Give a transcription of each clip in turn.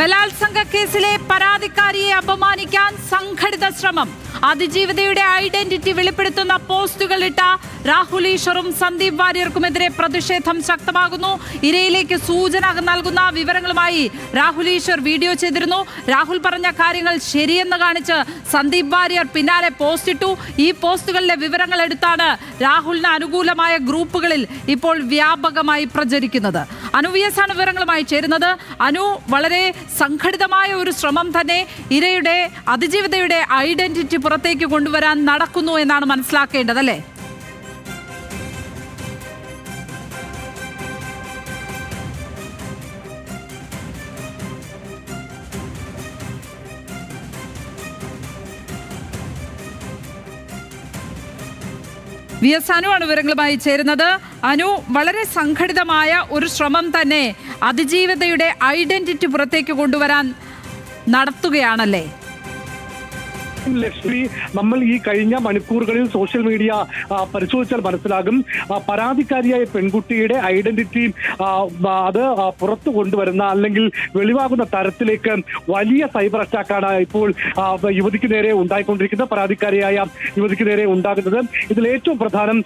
ബലാത്സംഗ കേസിലെ പരാതിക്കാരിയെ അപമാനിക്കാൻ സംഘടിത ശ്രമം. അതിജീവിതയുടെ ഐഡന്റിറ്റി വെളിപ്പെടുത്തുന്ന പോസ്റ്റുകൾ ഇട്ട രാഹുൽ ഈശ്വറും സന്ദീപ് വാര്യർക്കുമെതിരെ പ്രതിഷേധം ശക്തമാകുന്നു. ഇരയിലേക്ക് സൂചന നൽകുന്ന വിവരങ്ങളുമായി രാഹുൽ ഈശ്വർ വീഡിയോ ചെയ്തിരുന്നു. രാഹുൽ പറഞ്ഞ കാര്യങ്ങൾ ശരിയെന്ന് കാണിച്ച് സന്ദീപ് വാര്യർ പിന്നാലെ പോസ്റ്റ് ഇട്ടു ഈ പോസ്റ്റുകളിലെ വിവരങ്ങൾ എടുത്താണ് രാഹുലിന് അനുകൂലമായ ഗ്രൂപ്പുകളിൽ ഇപ്പോൾ വ്യാപകമായി പ്രചരിക്കുന്നത്. അനു ആണ് വിവരങ്ങളുമായി ചേരുന്നത്. അനു വളരെ സംഘടിതമായ ഒരു ശ്രമം തന്നെ ഇരയുടെ അതിജീവിതയുടെ ഐഡന്റിറ്റി പുറത്തേക്ക് കൊണ്ടുവരാൻ നടക്കുന്നു എന്നാണ് മനസ്സിലാക്കേണ്ടത് അല്ലേ? വി എസ് അനു ആണ് വിവരങ്ങളുമായി ചേരുന്നത്. അനു വളരെ സംഘടിതമായ ഒരു ശ്രമം തന്നെ അതിജീവിതയുടെ ഐഡന്റിറ്റി പുറത്തേക്ക് കൊണ്ടുവരാൻ നടത്തുകയാണല്ലേ? ലക്ഷ്മി നമ്മൾ ഈ കഴിഞ്ഞ മണിക്കൂറുകളിൽ സോഷ്യൽ മീഡിയ പരിശോധിച്ചാൽ മനസ്സിലാകും. പരാതിക്കാരിയായ പെൺകുട്ടിയുടെ ഐഡന്റിറ്റി അത് പുറത്തു കൊണ്ടുവരുന്ന അല്ലെങ്കിൽ വെളിവാകുന്ന തരത്തിലേക്ക് വലിയ സൈബർ അറ്റാക്കാണ് ഇപ്പോൾ യുവതിക്ക് നേരെ ഉണ്ടായിക്കൊണ്ടിരിക്കുന്നത് പരാതിക്കാരിയായ യുവതിക്ക് നേരെ ഉണ്ടാകുന്നത്. ഇതിൽ ഏറ്റവും പ്രധാനം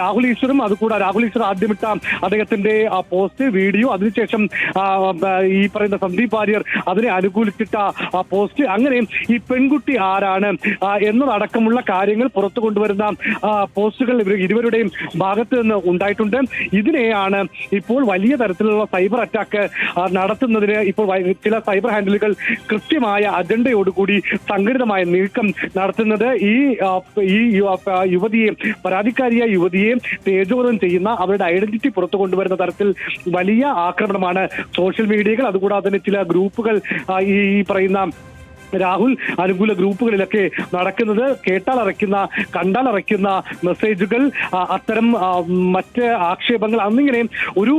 രാഹുൽ ഈശ്വറും അതുകൂടാതെ രാഹുൽ ഈശ്വർ ആദ്യമിട്ട അദ്ദേഹത്തിന്റെ പോസ്റ്റ് വീഡിയോ അതിനുശേഷം ഈ പറയുന്ന സന്ദീപ് വാര്യർ അതിനെ അനുകൂലിച്ചിട്ട പോസ്റ്റ് അങ്ങനെ ഈ പെൺകുട്ടി ആരാണ് എന്നതടക്കമുള്ള കാര്യങ്ങൾ പുറത്തു കൊണ്ടുവരുന്ന പോസ്റ്റുകൾ ഇവർ ഇരുവരുടെയും ഭാഗത്ത് നിന്ന് ഉണ്ടായിട്ടുണ്ട്. ഇതിനെയാണ് ഇപ്പോൾ വലിയ തരത്തിലുള്ള സൈബർ അറ്റാക്ക് നടത്തുന്നതിന് ഇപ്പോൾ ചില സൈബർ ഹാൻഡിലുകൾ കൃത്യമായ അജണ്ടയോടുകൂടി സംഘടിതമായ നീക്കം നടത്തുന്നത് ഈ ഈ യുവതിയെ പരാതിക്കാരിയായ യുവതിയെ തേജോധം ചെയ്യുന്ന അവരുടെ ഐഡന്റിറ്റി പുറത്തു കൊണ്ടുവരുന്ന തരത്തിൽ വലിയ ആക്രമണമാണ് സോഷ്യൽ മീഡിയകൾ. അതുകൂടാതെ തന്നെ ചില ഗ്രൂപ്പുകൾ ഈ പറയുന്ന രാഹുൽ അനുകൂല ഗ്രൂപ്പുകളിലൊക്കെ നടക്കുന്നത്. കേട്ടാൽ അറയ്ക്കുന്ന കണ്ടാൽ അറയ്ക്കുന്ന മെസ്സേജുകൾ അത്തരം മറ്റ് ആക്ഷേപങ്ങൾ അന്നിങ്ങനെ ഒരു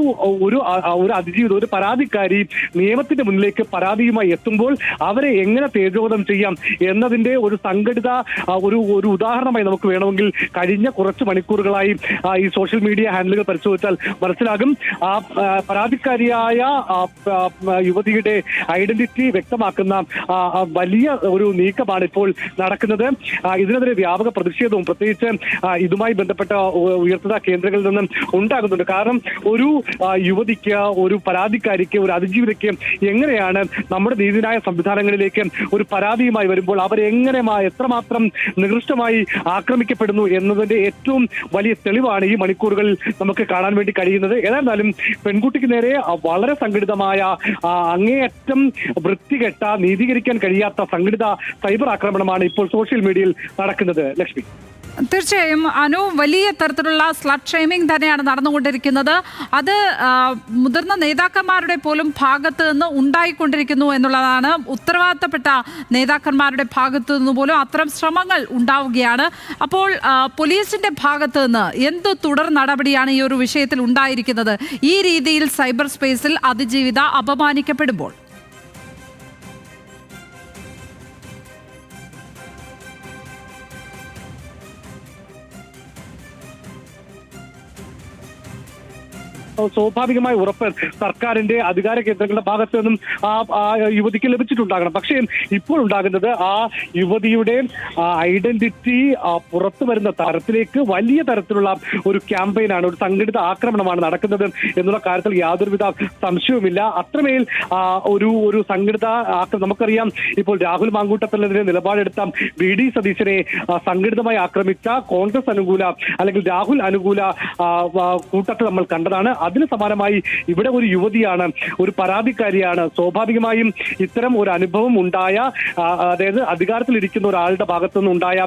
ഒരു ഒരു അതിജീവിതം ഒരു പരാതിക്കാരി നിയമത്തിന്റെ മുന്നിലേക്ക് പരാതിയുമായി എത്തുമ്പോൾ അവരെ എങ്ങനെ തേജോധം ചെയ്യാം എന്നതിന്റെ ഒരു സംഘടിത ഒരു ഒരു ഉദാഹരണമായി നമുക്ക് വേണമെങ്കിൽ കഴിഞ്ഞ കുറച്ച് മണിക്കൂറുകളായി ഈ സോഷ്യൽ മീഡിയ ഹാൻഡിലുകൾ പരിശോധിച്ചാൽ മനസ്സിലാകും. ആ പരാതിക്കാരിയായ യുവതിയുടെ ഐഡന്റിറ്റി വ്യക്തമാക്കുന്ന വലിയ ഒരു നീക്കമാണ് ഇപ്പോൾ നടക്കുന്നത്. ഇതിനെതിരെ വ്യാപക പ്രതിഷേധവും പ്രത്യേകിച്ച് ഇതുമായി ബന്ധപ്പെട്ട ഉയർത്തുന്ന കേന്ദ്രങ്ങളിൽ നിന്നും ഉണ്ടാകുന്നുണ്ട്. കാരണം ഒരു യുവതിക്ക് ഒരു പരാതിക്കാരിക്ക് ഒരു അതിജീവിതയ്ക്ക് എങ്ങനെയാണ് നമ്മുടെ നീതിന്യായ സംവിധാനങ്ങളിലേക്ക് ഒരു പരാതിയുമായി വരുമ്പോൾ അവരെങ്ങനെ എത്രമാത്രം നികൃഷ്ടമായി ആക്രമിക്കപ്പെടുന്നു എന്നതിന്റെ ഏറ്റവും വലിയ തെളിവാണ് ഈ മണിക്കൂറുകളിൽ നമുക്ക് കാണാൻ വേണ്ടി കഴിയുന്നത്. ഏതായിരുന്നാലും പെൺകുട്ടിക്ക് നേരെ വളരെ സംഘടിതമായ അങ്ങേയറ്റം വൃത്തികെട്ട നീതീകരിക്കാൻ കഴിയാത്ത സംഘടിത സൈബർ ആക്രമണമാണ് ഇപ്പോൾ സോഷ്യൽ മീഡിയയിൽ നടക്കുന്നത്. ലക്ഷ്മി. തീർച്ചയായും അനു വലിയ തരത്തിലുള്ള സ്ലട്ട് ഷെയ്മിംഗ് തന്നെയാണ് നടന്നുകൊണ്ടിരിക്കുന്നത്. അത് മുതിർന്ന നേതാക്കന്മാരുടെ പോലും ഭാഗത്ത് നിന്ന് ഉണ്ടായിക്കൊണ്ടിരിക്കുന്നു എന്നുള്ളതാണ് ഉത്തരവാദിത്തപ്പെട്ട നേതാക്കന്മാരുടെ ഭാഗത്ത് നിന്ന് പോലും അത്തരം ശ്രമങ്ങൾ ഉണ്ടാവുകയാണ്. അപ്പോൾ പോലീസിന്റെ ഭാഗത്ത് നിന്ന് എന്ത് തുടർ നടപടിയാണ് ഈ ഒരു വിഷയത്തിൽ ഉണ്ടായിരിക്കുന്നത്? ഈ രീതിയിൽ സൈബർ സ്പേസിൽ അതിജീവിത അപമാനിക്കപ്പെടുമ്പോൾ. സ്വാഭാവികമായ ഉറപ്പ് സർക്കാരിന്റെ അധികാര കേന്ദ്രങ്ങളുടെ ഭാഗത്തു നിന്നും ആ യുവതിക്ക് ലഭിച്ചിട്ടുണ്ടാകണം. പക്ഷേ ഇപ്പോൾ ഉണ്ടാകുന്നത് ആ യുവതിയുടെ ഐഡന്റിറ്റി പുറത്തു വരുന്ന തരത്തിലേക്ക് വലിയ തരത്തിലുള്ള ഒരു ക്യാമ്പയിനാണ് ഒരു സംഘടിത ആക്രമണമാണ് നടക്കുന്നത് എന്നുള്ള കാര്യത്തിൽ യാതൊരുവിധ സംശയവുമില്ല. അത്രമേൽ ഒരു ഒരു സംഘടിത നമുക്കറിയാം ഇപ്പോൾ രാഹുൽ മാങ്കൂട്ടത്തിനെതിരെ നിലപാടെടുത്ത വി ഡി സതീശനെ സംഘടിതമായി ആക്രമിച്ച കോൺഗ്രസ് അനുകൂല അല്ലെങ്കിൽ രാഹുൽ അനുകൂല കൂട്ടത്തെ നമ്മൾ കണ്ടതാണ്. അതിന് സമാനമായി ഇവിടെ ഒരു യുവതിയാണ് ഒരു പരാതിക്കാരിയാണ്. സ്വാഭാവികമായും ഇത്തരം ഒരു അനുഭവം ഉണ്ടായ അതായത് അധികാരത്തിലിരിക്കുന്ന ഒരാളുടെ ഭാഗത്തു നിന്നുണ്ടായ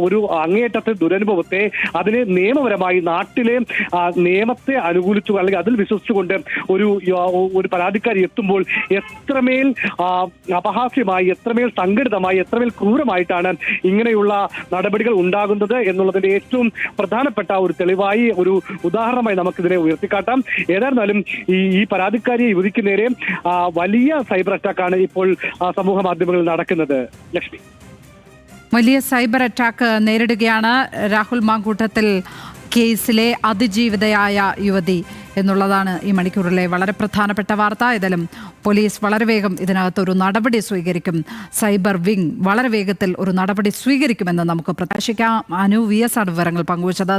ഒരു അങ്ങേയറ്റത്തെ ദുരനുഭവത്തെ അതിനെ നിയമപരമായി നാട്ടിലെ നിയമത്തെ അനുകൂലിച്ചു അല്ലെങ്കിൽ അതിൽ വിശ്വസിച്ചുകൊണ്ട് ഒരു ഒരു പരാതിക്കാരി എത്തുമ്പോൾ എത്രമേൽ അപഹാസ്യമായി എത്രമേൽ സംഘടിതമായി എത്രമേൽ ക്രൂരമായിട്ടാണ് ഇങ്ങനെയുള്ള നടപടികൾ ഉണ്ടാകുന്നത് എന്നുള്ളതിന്റെ ഏറ്റവും പ്രധാനപ്പെട്ട ഒരു തെളിവായി ഒരു ഉദാഹരണമായി നമുക്കിതിനെ ഉയർത്തിക്കാട്ടാം ഏതായിരുന്നാലും ഈ ഈ പരാതിക്കാരി യുവതിക്ക് നേരെ വലിയ സൈബർ അറ്റാക്കാണ് ഇപ്പോൾ സമൂഹ മാധ്യമങ്ങളിൽ നടക്കുന്നത്. ലക്ഷ്മി. വലിയ സൈബർ അറ്റാക്ക് നേരിടുകയാണ് രാഹുൽ മാങ്കൂട്ടത്തിൽ കേസിലെ അതിജീവിതയായ യുവതി എന്നുള്ളതാണ് ഈ മണിക്കൂറിലെ വളരെ പ്രധാനപ്പെട്ട വാർത്ത. ഏതായാലും പോലീസ് വളരെ വേഗം ഇതിനകത്തൊരു നടപടി സ്വീകരിക്കും. സൈബർ വിംഗ് വളരെ വേഗത്തിൽ ഒരു നടപടി സ്വീകരിക്കുമെന്ന് നമുക്ക് പ്രത്യാശിക്കാം അനു വി എസ് ആണ് വിവരങ്ങൾ പങ്കുവച്ചത്.